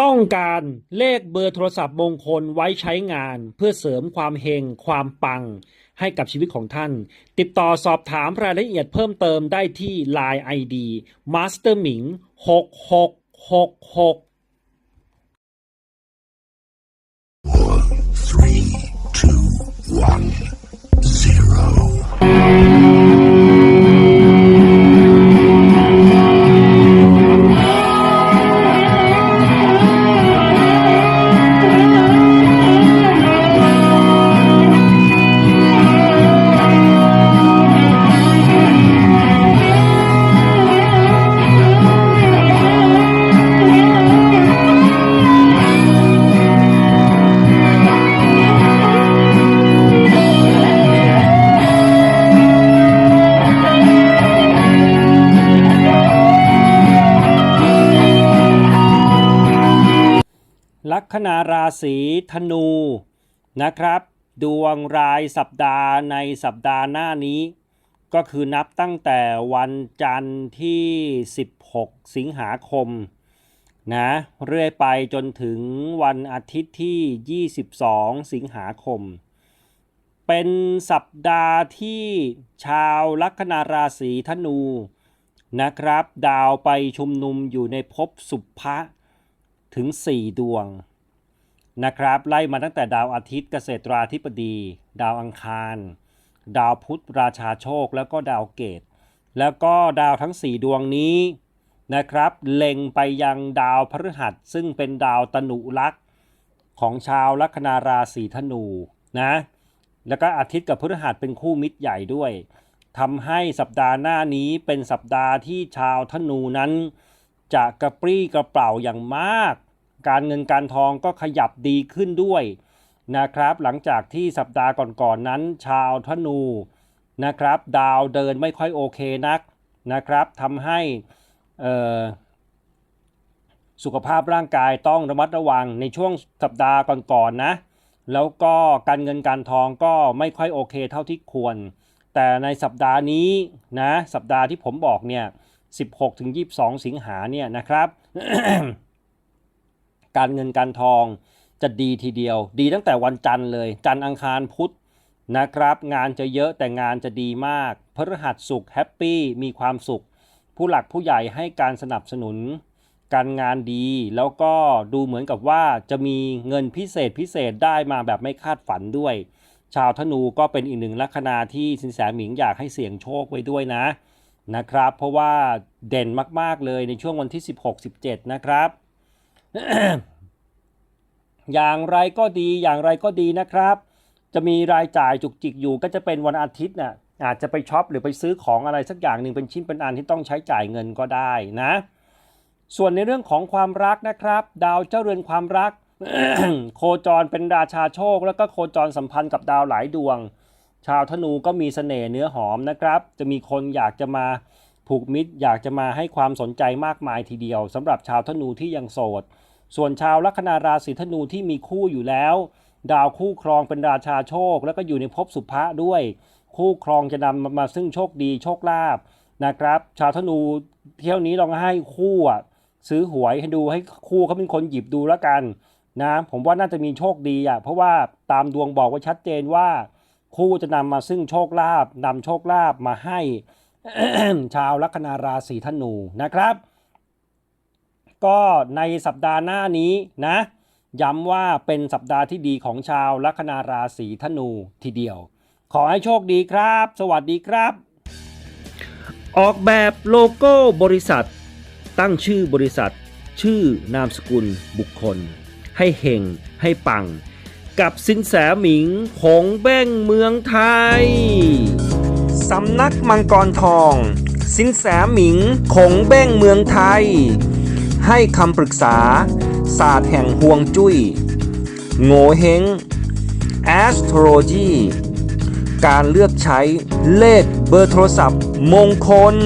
ต้องการเลขเบอร์โทรศัพท์มงคลไว้ใช้งานเพื่อเสริมความเฮงความปังให้กับชีวิตของท่าน ติดต่อสอบถามรายละเอียดเพิ่มเติมได้ที่ Line ID Master หมิง6 6 6 6 คนาราศีธนูนะครับ ดวงรายสัปดาห์ในสัปดาห์หน้านี้ ก็คือนับตั้งแต่วันจันทร์ที่ 16 สิงหาคมนะเรื่อยไปจนถึงวันอาทิตย์ที่ 22 สิงหาคม เป็นสัปดาห์ที่ชาวลัคนาราศีธนูนะครับ ดาวไปชุมนุมอยู่ในภพสุภะถึง 4 ดวง นะครับ ไล่มาตั้งแต่ดาวอาทิตย์เกษตราธิบดี ดาวอังคาร ดาวพุธราชาโชค แล้วก็ดาวเกต แล้วก็ดาวทั้ง 4 ดวงนี้นะครับเล็งไปยังดาวพฤหัส ซึ่งเป็นดาวตนุลักษ์ของชาวลัคนาราศีธนูนะแล้วก็อาทิตย์กับพฤหัสเป็นคู่มิตรใหญ่ด้วยทำให้สัปดาห์หน้านี้เป็นสัปดาห์ที่ชาวธนูนั้น จะกระปรี้กระเป๋าอย่างมาก การเงินการทองก็ขยับดีขึ้นด้วยนะครับ หลังจากที่สัปดาห์ก่อนๆนนั้น ชาวธนูนะครับ ดาวเดินไม่ค่อยโอเคนักนะครับทำให้สุขภาพร่างกายต้องระมัดระวังในช่วงสัปดาห์ก่อนๆนนะแล้วก็การเงินการทองก็ไม่ค่อยโอเคเท่าที่ควร แต่ในสัปดาห์นี้นะสัปดาห์ที่ผมบอกเนี่ย 16ถึง22 สิงหาเนี่ยนะครับ การเงินการทองจะดีทีเดียว ดีตั้งแต่วันจันทร์เลย จันทร์อังคารพุธนะครับ งานจะเยอะแต่งานจะดีมากพฤหัสสุขแฮปปี้มีความสุข ผู้หลักผู้ใหญ่ให้การสนับสนุน การงานดี แล้วก็ดูเหมือนกับว่าจะมีเงินพิเศษพิเศษได้มาแบบไม่คาดฝันด้วย ชาวธนูก็เป็นอีกหนึ่งลัคนาที่สินแสหมิงอยากให้เสี่ยงโชคไว้ด้วยนะนะครับ เพราะว่าเด่นมากๆเลยในช่วงวันที่ 16-17 นะครับ อย่างไรก็ดีอย่างไรก็ดีนะครับ จะมีรายจ่ายจุกจิกอยู่ก็จะเป็นวันอาทิตย์น่ะอาจจะไปช็อปหรือไปซื้อของอะไรสักอย่างหนึ่งเป็นชิ้นเป็นอันที่ต้องใช้จ่ายเงินก็ได้นะ ส่วนในเรื่องของความรักนะครับ ดาวเจ้าเรือนความรัก โคจรเป็นราชาโชค แล้วก็โคจรสัมพันธ์กับดาวหลายดวง ชาวธนูก็มีเสน่ห์เนื้อหอมนะครับ จะมีคนอยากจะมา ผูกมิตรอยากจะมาให้ความสนใจมากมายทีเดียวสำหรับชาวธนูที่ยังโสด ส่วนชาวลัคนาราศีธนูที่มีคู่อยู่แล้ว ดาวคู่ครองเป็นราชาโชค แล้วก็อยู่ในภพสุภะด้วย คู่ครองจะนำมาซึ่งโชคดีโชคลาภนะครับ ชาวธนูเที่ยวนี้ลองให้คู่ซื้อหวยให้ดูให้คู่เขาเป็นคนหยิบดูแล้วกันนะผมว่าน่าจะมีโชคดีอะเพราะว่าตามดวงบอกไว้ชัดเจนว่า คู่จะนำมาซึ่งโชคลาภนำโชคลาภมาให้ ชาวลัคนาราศีธนูนะครับ ก็ในสัปดาห์หน้านี้นะย้ำว่าเป็นสัปดาห์ที่ดีของชาวลัคนาราศีธนูทีเดียว ขอให้โชคดีครับ สวัสดีครับ ออกแบบโลโก้บริษัท ตั้งชื่อบริษัท ชื่อนามสกุลบุคคล ให้เฮงให้ปัง กับสินแสหมิงผงเบ้งเมืองไทย สำนักมังกรทอง สินแสหมิงคงเบ้งเมืองไทย ให้คำปรึกษา ศาสตร์แห่งห่วงจุย้ย โงเฮง astrology การเลือกใช้เลขเบอร์โทรศัพท์มงคล